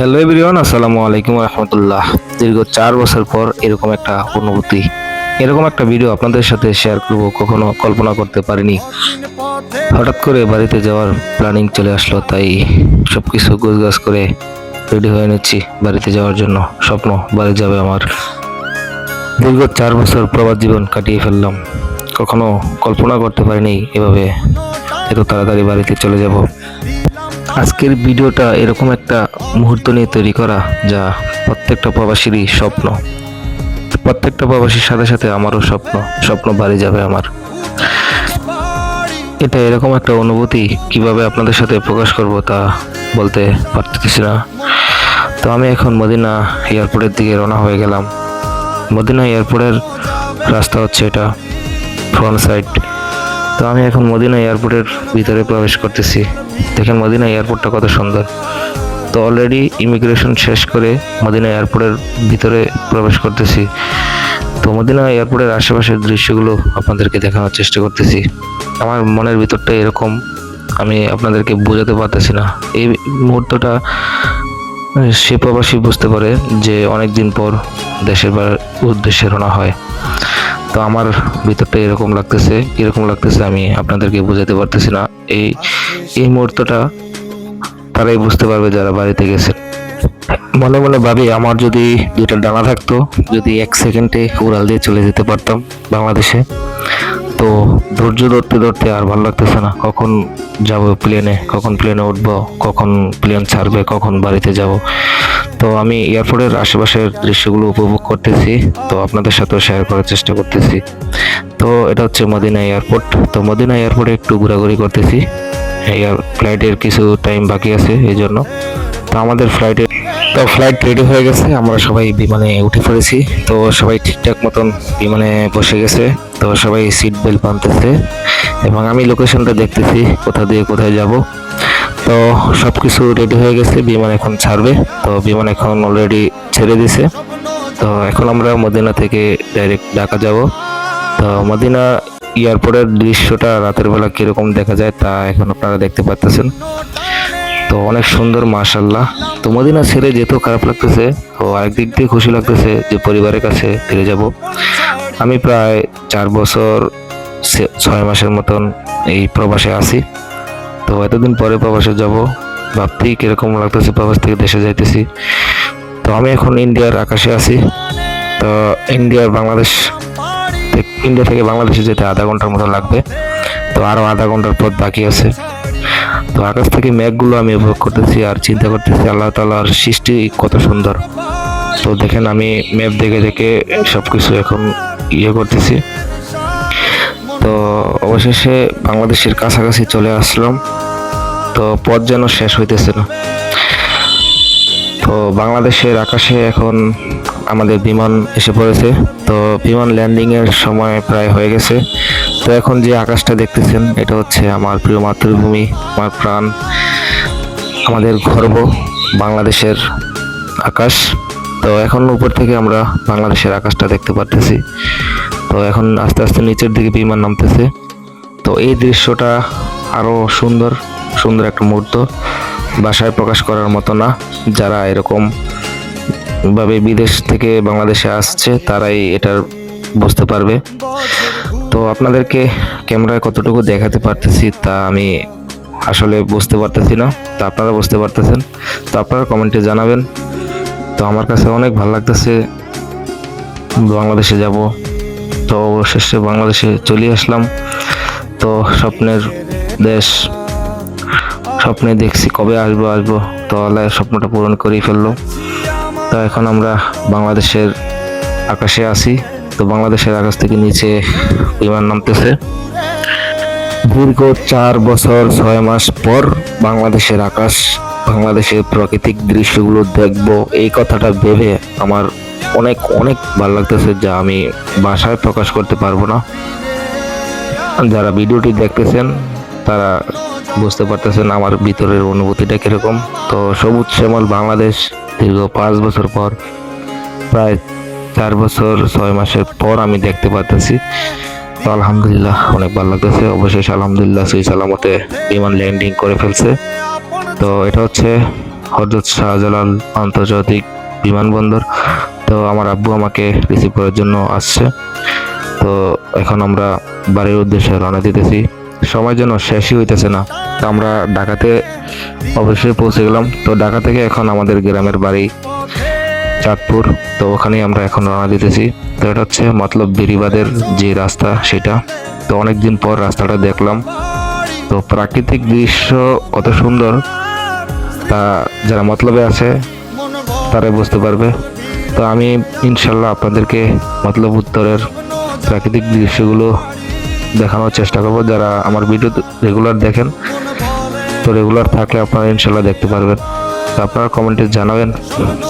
Hello everyone আসসালামু আলাইকুম রহমতুল্লাহ। দীর্ঘ চার বছর পর এরকম একটা অনুভূতি, এরকম একটা ভিডিও আপনাদের সাথে শেয়ার করব, কখনো কল্পনা করতে পারিনি। হঠাৎ করে বাড়িতে যাওয়ার প্ল্যানিং চলে আসলো, তাই সব কিছু গোছগাছ করে রেডি হয়ে নিচ্ছি বাড়িতে যাওয়ার জন্য। স্বপ্ন, বাড়ি যাবে আমার। দীর্ঘ চার বছর প্রবাস জীবন কাটিয়ে ফেললাম। কখনো কল্পনা করতে পারিনি এভাবে এত তাড়াতাড়ি বাড়িতে চলে যাব। আজকের ভিডিওটা এরকম একটা মুহূর্ত নিয়ে তৈরি করা যা প্রত্যেকটা প্রবাসীরই স্বপ্ন। প্রত্যেকটা প্রবাসীর সাথে সাথে আমারও স্বপ্ন স্বপ্ন বাড়ি যাবে আমার। এটা এরকম একটা অনুভূতি কীভাবে আপনাদের সাথে প্রকাশ করব তা বলতে পারতেছি না। তো আমি এখন মদিনা এয়ারপোর্টের দিকে রওনা হয়ে গেলাম। মদিনা এয়ারপোর্টের রাস্তা হচ্ছে এটা ফ্রন্ট সাইড তো আমি এখন মদিনা এয়ারপোর্টের ভিতরে প্রবেশ করতেছি। দেখেন মদিনা এয়ারপোর্টটা কত সুন্দর। তো অলরেডি ইমিগ্রেশন শেষ করে মদিনা এয়ারপোর্টের ভিতরে প্রবেশ করতেছি। তো মদিনা এয়ারপোর্টের আশেপাশের দৃশ্যগুলো আপনাদেরকে দেখানোর চেষ্টা করতেছি। আমার মনের ভিতরটা এরকম, আমি আপনাদেরকে বোঝাতে পারতেছি না। এই মুহূর্তটা, সে প্রবাসী বুঝতে পারে যে অনেক দিন পর দেশের উদ্দেশ্যে রওনা হয়। তো আমার ভিতরটা এরকম লাগতেছে এরকম লাগতেছে আমি আপনাদেরকে বোঝাতে পারতেছি না। এই এই মুহূর্তটা তারাই বুঝতে পারবে যারা বাড়িতে গেছে। মনে মনে ভাবি আমার যদি দুইটা ডানা থাকতো, যদি এক সেকেন্ডে উড়াল দিয়ে চলে যেতে পারতাম বাংলাদেশে। তো ধৈর্য ধরতে ধরতে আর ভালো লাগতেছে না, কখন যাব প্লেনে কখন প্লেনে উঠবো, কখন প্লেন ছাড়বে, কখন বাড়িতে যাব। তো আমি এয়ারপোর্টের আশেপাশের দৃশ্যগুলো উপভোগ করতেছি, তো আপনাদের সাথেও শেয়ার করার চেষ্টা করতেছি। তো এটা হচ্ছে মদিনা এয়ারপোর্ট, তো মদিনা এয়ারপোর্টে একটু ঘোরাঘুরি করতেছি। এয়ার ফ্লাইটের কিছু টাইম বাকি আছে এই জন্য। তো আমাদের ফ্লাইটে তো ফ্লাইট রেডি হয়ে গেছে, আমরা সবাই বিমানে উঠে পড়েছি। তো সবাই ঠিকঠাক মতন বিমানে বসে গেছে, তো সবাই সিট বেল্ট বাঁধতেছে। এবং আমি লোকেশনটা দেখতেছি, কোথা দিয়ে কোথায় যাব। তো সব কিছু রেডি হয়ে গেছে, বিমান এখন ছাড়বে। তো বিমান এখন অলরেডি ছেড়ে দিছে। তো এখন আমরা মদিনা থেকে ডাইরেক্ট ঢাকা যাব। তো মদিনা এয়ারপোর্টের দৃশ্যটা রাতের বেলা কীরকম দেখা যায় তা এখন আপনারা দেখতে পাচ্ছেন তো অনেক সুন্দর মাশাল্লাহ তো মদিনা ছেড়ে যেতেও খারাপ লাগতেছে, তো আরেকদিক দিয়ে খুশি লাগতেছে যে পরিবারের কাছে ফিরে যাব। আমি প্রায় চার বছর, ছয় মাসের মতন এই প্রবাসে আছি। তো এতদিন পরে প্রবাসে যাব ভাবতেই কীরকম লাগতেছে প্রবাস থেকে দেশে যাইতেছি। তো আমি এখন ইন্ডিয়ার আকাশে আছি। তো ইন্ডিয়ার বাংলাদেশ ইন্ডিয়া থেকে বাংলাদেশে যেতে আধা ঘণ্টার মতো লাগবে। তো আরও আধা ঘণ্টার পথ বাকি আছে। তো আকাশ থেকে মেঘগুলো আমি উপভোগ করতেছি আর চিন্তা করতেছি আল্লাহ তালার সৃষ্টি কত সুন্দর। তো দেখেন আমি ম্যাপ দেখে দেখে সব কিছু এখন ইয়ে করতেছি। তো অবশেষে বাংলাদেশের কাছাকাছি চলে আসলাম। তো পথ যেন শেষ হইতেছে না। তো বাংলাদেশের আকাশে এখন আমাদের বিমান এসে পড়েছে। তো বিমান ল্যান্ডিংয়ের সময় প্রায় হয়ে গেছে। তো এখন যে আকাশটা দেখতেছেন, এটা হচ্ছে আমার প্রিয় মাতৃভূমি, আমার প্রাণ, আমাদের গর্ব, বাংলাদেশের আকাশ। তো এখন উপর থেকে আমরা বাংলাদেশের আকাশটা দেখতে পারতেছি। তো এখন আস্তে আস্তে নিচের দিকে বিমান নামতেছে। তো এই দৃশ্যটা আরও সুন্দর সুন্দর একটা মুহূর্ত। বাসায় প্রকাশ করার মতো না। যারা এরকম ভাবে বিদেশ থেকে বাংলাদেশে আসছে, তারাই এটার বুঝতে পারবে। তো আপনাদেরকে ক্যামেরায় কতটুকু দেখাতে পারতেছি তা আমি আসলে বুঝতে পারতেছি না। তা আপনারা বুঝতে পারতেছেন। তো আপনারা কমেন্টে জানাবেন। তো আমার কাছে অনেক ভালো লাগতেছে। বাংলাদেশে যাব। তো অবশেষে বাংলাদেশে চলে আসলাম। তো স্বপ্নের দেশ, স্বপ্নে দেখছি কবে আসব আসব। তো আল্লাহ স্বপ্নটা পূরণ করেই ফেলল। তো এখন আমরা বাংলাদেশের আকাশে আছি। তো বাংলাদেশের আকাশ থেকে নিচে বিমান নামতেছে। দীর্ঘ চার বছর, ছয় মাস পর বাংলাদেশের আকাশ, বাংলাদেশের প্রাকৃতিক দৃশ্যগুলো দেখব। এই কথাটা ভেবে আমার অনেক অনেক ভালো লাগতেছে যা আমি ভাষায় প্রকাশ করতে পারব না। যারা ভিডিওটি দেখতেছেন, তারা বুঝতে পারতেছেন আমার ভিতরের অনুভূতিটা কীরকম। তো সবুজ শ্যামল বাংলাদেশ, দীর্ঘ পাঁচ বছর পর, প্রায় চার বছর, ছয় মাসের পর আমি দেখতে পারতেছি। তো আলহামদুলিল্লাহ, অনেক ভালো লাগতেছে। অবশেষে আলহামদুলিল্লাহ সেই সালামতে বিমান ল্যান্ডিং করে ফেলছে। তো এটা হচ্ছে হজরত শাহজালাল আন্তর্জাতিক বিমানবন্দর। তো আমার আব্বু আমাকে রিসিভ করার জন্য আসছে। তো এখন আমরা বাড়ির উদ্দেশ্যে রওনা দিতেছি। সময় যেন শেষই হইতেছে না। তো আমরা ঢাকাতে অবশ্যই পৌঁছে গেলাম। তো ঢাকা থেকে এখন আমাদের গ্রামের বাড়ি চাঁদপুর। তো ওখানেই আমরা এখন রওনা দিতেছি। তো এটা হচ্ছে মতলব বেরিবাদের যে রাস্তা, সেটা। তো অনেক দিন পর রাস্তাটা দেখলাম। তো প্রাকৃতিক দৃশ্য কত সুন্দর। তা যারা মতলবে আছে, তারাই বুঝতে পারবে। তো আমি ইনশাল্লাহ আপনাদেরকে মতলব উত্তরের প্রাকৃতিক দৃশ্যগুলো দেখানোর চেষ্টা করব। যারা আমার ভিডিও রেগুলার দেখেন, তো রেগুলার থাকলে আপনারা ইনশাল্লাহ দেখতে পারবেন। তো আপনারা কমেন্টে জানাবেন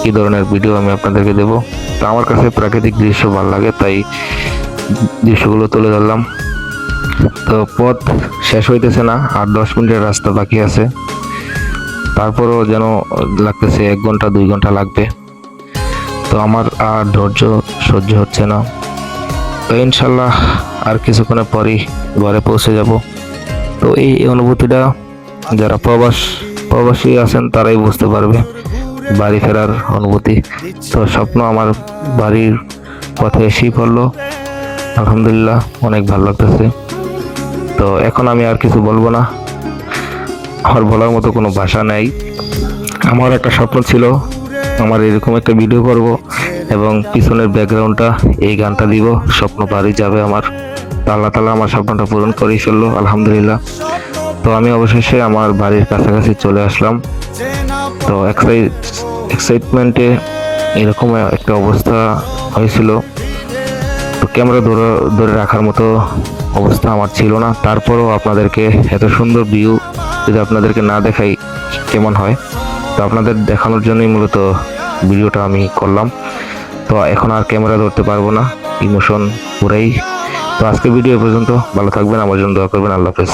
কী ধরনের ভিডিও আমি আপনাদেরকে দেবো। তো আমার কাছে প্রাকৃতিক দৃশ্য ভালো লাগে, তাই দৃশ্যগুলো তুলে ধরলাম। তো পথ শেষ হইতেছে না, আর দশ মিনিটের রাস্তা বাকি আছে। তারপরও যেন লাগতেছে এক ঘণ্টা, দুই ঘণ্টা লাগবে। তো আমার আর ধৈর্য সহ্য হচ্ছে না। তো ইনশাল্লাহ আর কিছুক্ষণের পরই ঘরে পৌঁছে যাব। তো এই অনুভূতিটা যারা প্রবাস, প্রবাসী আছেন তারাই বুঝতে পারবে বাড়ি ফেরার অনুভূতি। তো স্বপ্ন আমার বাড়ির পথে এসেই পড়ল। আলহামদুলিল্লাহ অনেক ভালো লাগতেছে। তো এখন আমি আর কিছু বলব না। আমার বলার মতো কোনো ভাষা নেই। আমার একটা স্বপ্ন ছিল আমার এরকম একটা ভিডিও করব এবং পিছনের ব্যাকগ্রাউন্ডটা এই গানটা দিব। স্বপ্ন বাড়ি যাবে আমার। আল্লাহ তালা আমার স্বপ্নটা পূরণ করেই ফেলল, আলহামদুলিল্লাহ। তো আমি অবশেষে আমার বাড়ির কাছাকাছি চলে আসলাম। তো এক্সাইটমেন্টে এরকম একটা অবস্থা হয়েছিল। তো ক্যামেরা ধরে ধরে রাখার মতো অবস্থা আমার ছিল না। তারপরও আপনাদেরকে এত সুন্দর ভিউ যদি আপনাদেরকে না দেখাই কেমন হয়? তো আপনাদের দেখানোর জন্যই মূলত ভিডিওটা আমি করলাম। তো এখন আর ক্যামেরা ধরতে পারব না ইমোশন পুরাই। তো আজকে ভিডিও পর্যন্ত ভালো থাকবেন, আমার জন্য দোয়া করবেন, আল্লাহ হাফেজ।